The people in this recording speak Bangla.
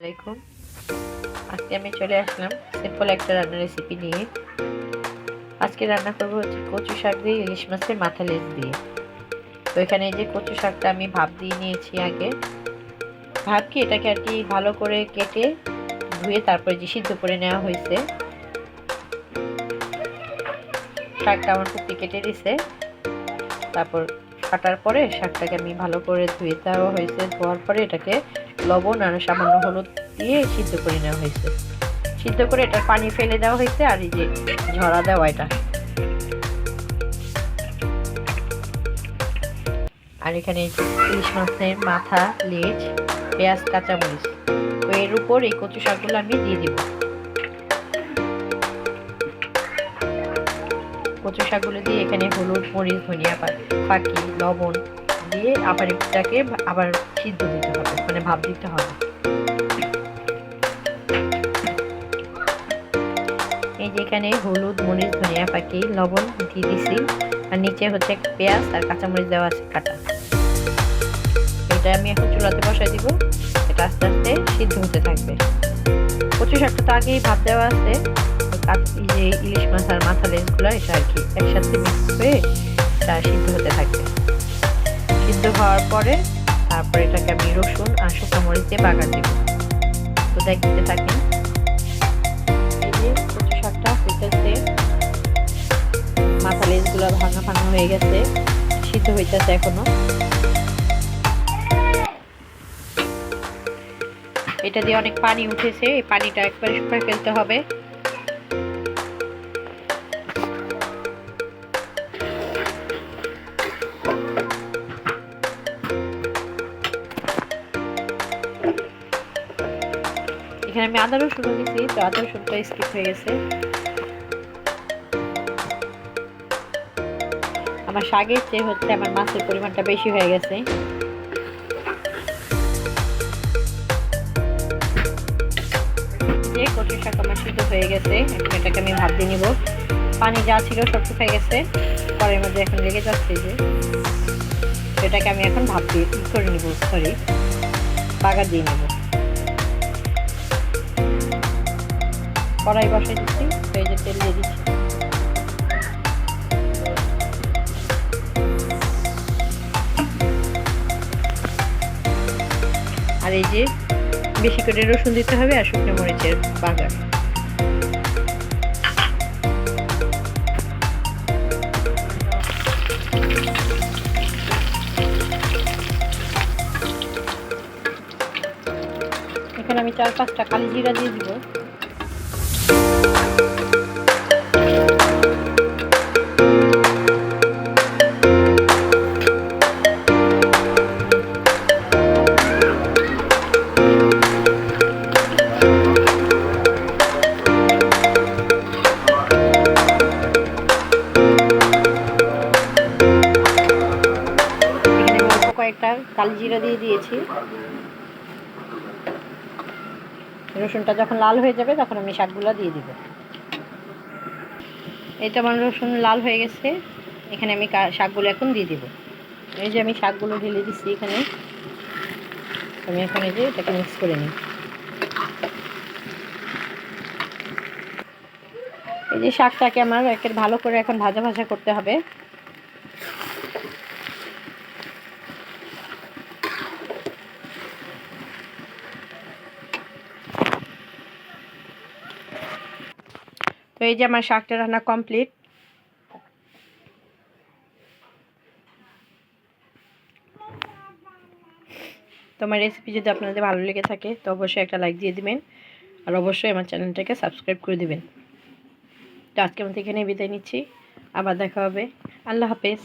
আলাইকুম। আজকে আমি চলে আসলাম সিম্পল একটা রান্নার রেসিপি নিয়ে। আজকে রান্না করব হচ্ছে কচু শাক দিয়ে, ইলিশ মাছের মাথা লেজ দিয়ে। তো এখানে এই যে কচু শাকটা আমি ভাপ দিয়ে নিয়েছি আগে। ভাব কি এটাকে আর কি ভালো করে কেটে ধুয়ে তারপরে যে সিদ্ধ করে নেওয়া হয়েছে। শাকটা আমার কুপি কেটে দিছে। তারপর কাটার পরে শাকটাকে আমি ভালো করে ধুয়ে দেওয়া হয়েছে। ধোয়ার পরে এটাকে লবণ আর সামান্য হলুদ দিয়ে সিদ্ধ করে নেওয়া হয়েছে। সিদ্ধ করে এটার পানি ফেলে দেওয়া হয়েছে আর এই যে ঝরা দেওয়া এটা। আর এখানে ইলিশ মাছের মাথা, লেজ, পেঁয়াজ, কাঁচামরিচ। তো এর উপর এই কচু শাকগুলো আমি দিয়ে দিব। কচু শাকগুলো দিয়ে এখানে হলুদ, মরিচ, ধনিয়া পাখি লবণ দিয়ে আবার এটাকে আবার সিদ্ধ দিতে হবে মানে ভাপ দিতে হবে। এই যে এখানে হলুদ, মরিচ, ধনিয়া পাখি লবণ দিয়ে দিছি। আর নিচে হচ্ছে পেঁয়াজ আর কাঁচামরিচ দেওয়া আছে কাটা। এটা আমি এখন চুলাতে বসাই দিব, এটা আস্তে আস্তে সিদ্ধ হতে থাকবে। কচু শাকটা তো আগেই ভাত দেওয়া আছে। যে ইলিশ মাছ আর মাথা লেজগুলো এটা আর কি একসাথে মিক্স হয়ে এটা সিদ্ধ হতে থাকবে। সিদ্ধ হওয়ার পরে তারপরে এটাকে আমি রসুন আর শুকনো মরিচ দিয়ে বাগার দিব। তো দেখতে থাকেন হইতেছে, মাথা লেজগুলো ভাঙা ভাঙা হয়ে গেছে, সিদ্ধ হইতেছে এখনও। এটা দিয়ে অনেক পানি উঠেছে, এই পানিটা একবার শুকায় ফেলতে হবে। এখানে আমি আদা রসুন দিয়েছি তো আদা রসুনটা স্কিপ হয়ে গেছে। আমার শাকের চেয়ে হচ্ছে আমার মাছের পরিমাণটা বেশি হয়ে গেছে। যে কচু শাক আমার সিদ্ধ হয়ে গেছে, এখন এটাকে আমি ভাত দিয়ে নিব। পানি যা ছিল সব শুকিয়ে গেছে পরের মধ্যে এখন লেগে যাচ্ছে যে এটাকে আমি এখন ভাত দিয়ে করে নিব সরি বাগা দিয়ে নেব। কড়াই বসাই দিচ্ছি এই তেল দিয়ে দিচ্ছি। আর এই যে বেশি করে রসুন দিতে হবে আর শুকনো মরিচের বাগার। এখানে আমি চার পাঁচটা কালি জিরা দিয়ে দিব। কয়েকটা কালি জিরা দিয়ে দিয়েছি। রসুনটা যখন লাল হয়ে যাবে তখন আমি শাকগুলো দিয়ে দিব। এই তো আমার রসুন লাল হয়ে গেছে। এখানে আমি শাকগুলো এখন দিয়ে দিব। এই যে আমি শাকগুলো ঢেলে দিচ্ছি এখানে। আমি এখন এই যে এটাকে মিক্স করে নিই। এই যে শাকটাকে আমার একের ভালো করে এখন ভাজা ভাজা করতে হবে। তো এই যে আমার শাকটা রান্না কমপ্লিট। তোমার রেসিপি যদি আপনাদের ভালো লেগে থাকে, তো অবশ্যই একটা লাইক দিয়ে দিবেন। আর অবশ্যই আমার চ্যানেলটাকে সাবস্ক্রাইব করে দিবেন। তো আজকে আমাদের এখানে বিদায় নিচ্ছি। আবার দেখা হবে। আল্লাহ হাফেজ।